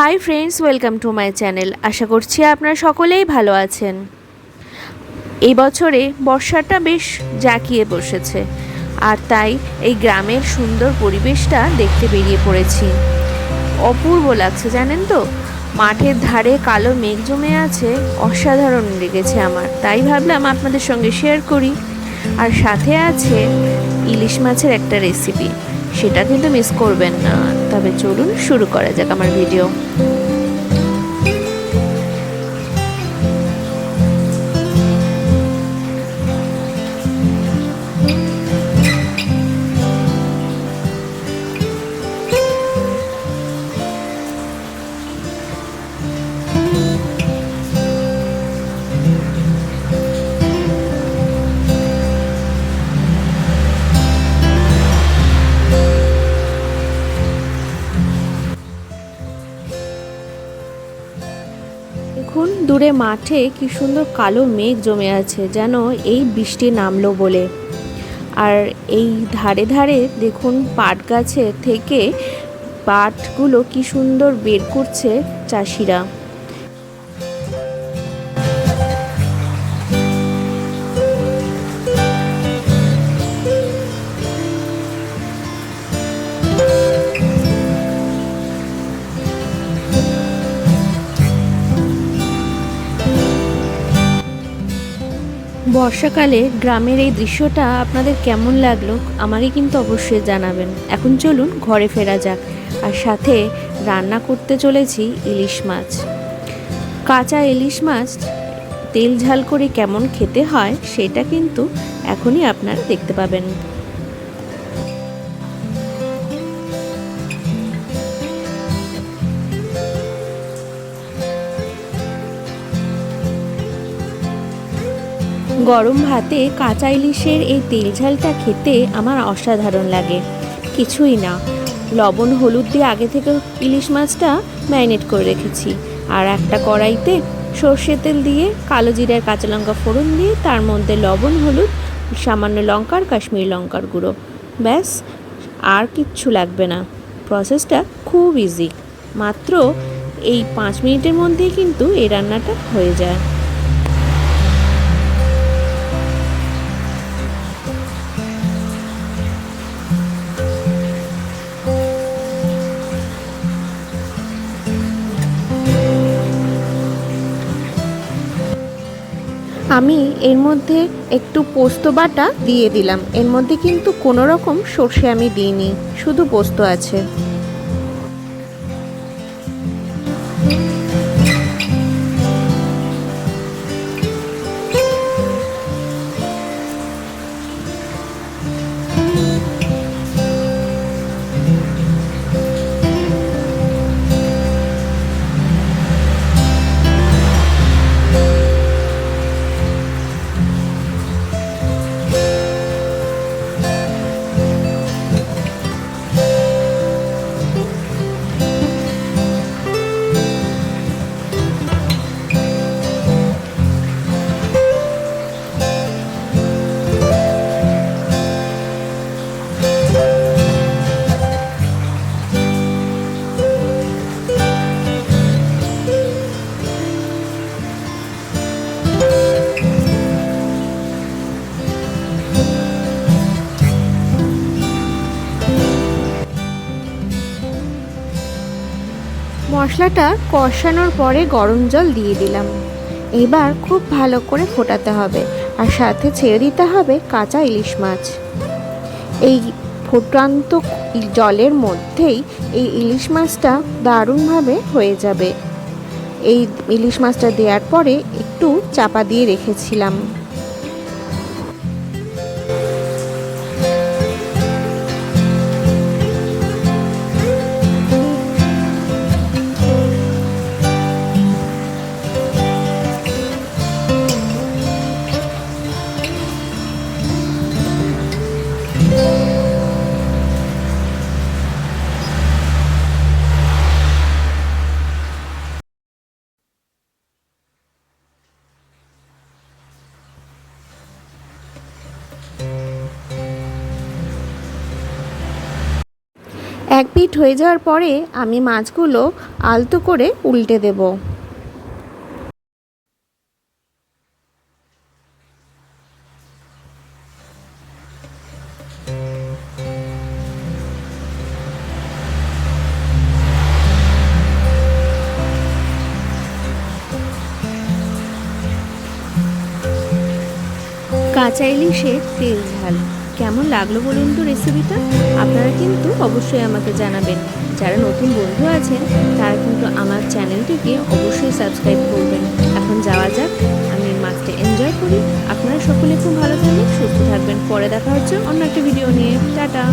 Hi friends welcome to my channel আশা করছি আপনারা সকলেই ভালো আছেন। এই বছরে বর্ষাটা বেশ জাঁকিয়ে বসেছে, আর তাই এই গ্রামের সুন্দর পরিবেশটা দেখতে বেরিয়ে পড়েছি। অপূর্ব লাগছে, জানেন তো? মাঠের ধারে কালো মেঘ জমে আছে, অসাধারণ লেগেছে আমার। তাই ভাবলাম আপনাদের সঙ্গে শেয়ার করি। আর সাথে আছে ইলিশ মাছের একটা রেসিপি সেটা কিন্তু মিস করবেন না। তবে চলুন শুরু করা যাক আমার ভিডিও। দূরে মাঠে কি সুন্দর কালো মেঘ জমে আছে, যেন এই বৃষ্টি নামলো বলে। আর এই ধারে ধারে দেখুন পাট গাছের থেকে পাটগুলো কি সুন্দর বের করছে চাষিরা। বর্ষাকালে গ্রামের এই দৃশ্যটা আপনাদের কেমন লাগল, আমাকে কিন্তু অবশ্যই জানাবেন। এখন চলুন ঘরে ফেরা যাক। আর সাথে রান্না করতে চলেছি ইলিশ মাছ। কাঁচা ইলিশ মাছ তেল ঝাল করে কেমন খেতে হয়, সেটা কিন্তু এখনই আপনারা দেখতে পাবেন। গরম ভাতে কাঁচা ইলিশের এই তেল ঝালটা খেতে আমার অসাধারণ লাগে। কিছুই না। লবণ, হলুদ দিয়ে আগে থেকে ইলিশ মাছটা ম্যারিনেট করে রেখেছি। আর একটা কড়াইতে সর্ষে তেল দিয়ে, কালো জিরার কাঁচা লঙ্কা ফোড়ন দিয়ে, তার মধ্যে লবণ, হলুদ, সামান্য লঙ্কার, কাশ্মীরি লঙ্কার গুঁড়ো। ব্যাস, আর কিচ্ছু লাগবে না। প্রসেসটা খুব ইজি মাত্র এই পাঁচ মিনিটের মধ্যেই কিন্তু এই রান্নাটা হয়ে যায়। আমি এর মধ্যে একটু পোস্ত বাটা দিয়ে দিলাম। এর মধ্যে কিন্তু কোনো রকম সর্ষে আমি দিইনি, শুধু পোস্ত আছে। মশলাটা কষানোর পরে গরম জল দিয়ে দিলাম। এবার খুব ভালো করে ফোটাতে হবে আর সাথে ছেড়ে দিতে হবে কাঁচা ইলিশ মাছ। এই ফোটান্ত জলের মধ্যেই এই ইলিশ মাছটা দারুণভাবে হয়ে যাবে। এই ইলিশ মাছটা দেওয়ার পরে একটু চাপা দিয়ে রেখেছিলাম। এক পিঠ হয়ে যাওয়ার পরে আমি মাছগুলো আলতো করে উল্টে দেব। কাঁচা ইলিশের তেল ঝাল কেমন লাগল বলুন তো রেসিপিটা আপনারা কিন্তু অবশ্যই আমাকে জানাবেন। যারা নতুন বন্ধু আছেন, তারা কিন্তু আমার চ্যানেলটিকে অবশ্যই সাবস্ক্রাইব করবেন। এখন যাওয়া যাক, আমি মাছটা এনজয় করি। আপনারা সকলে খুব ভালো থাকবেন সুস্থ থাকবেন। পরে দেখা হচ্ছে অন্য একটা ভিডিও নিয়ে। টাটা!